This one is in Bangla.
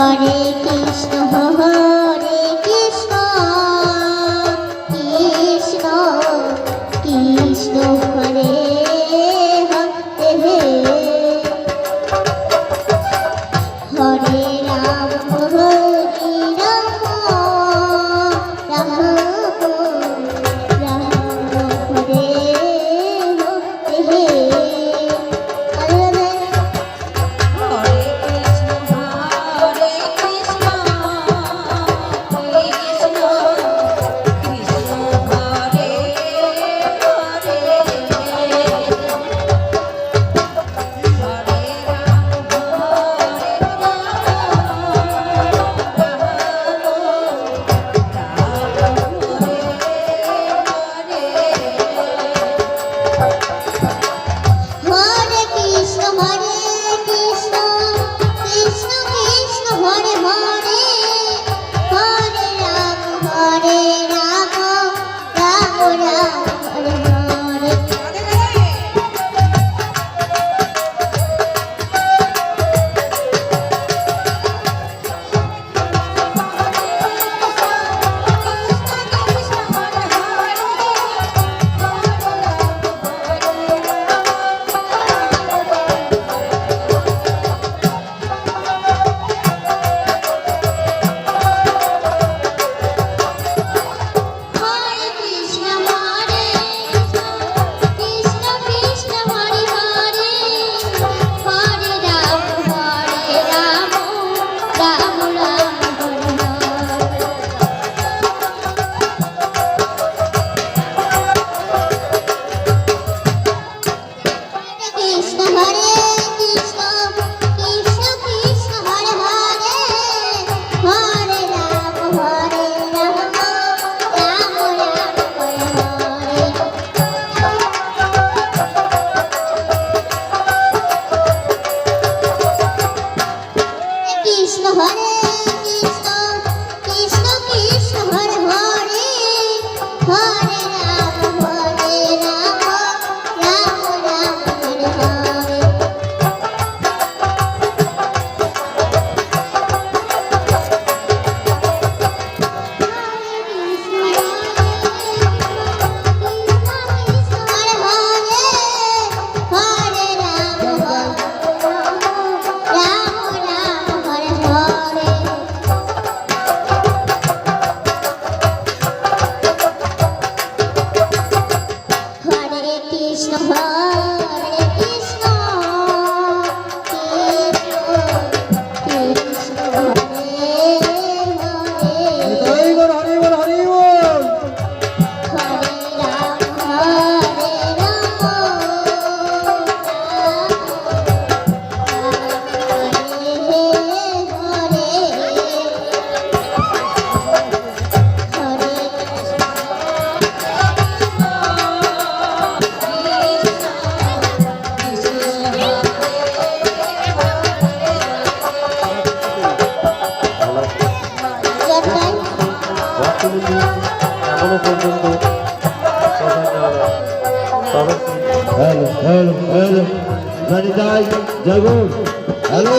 করে Hallelujah. কিন্তু এখনও পর্যন্ত হ্যালো হ্যালো হ্যালো যাই হ্যালো।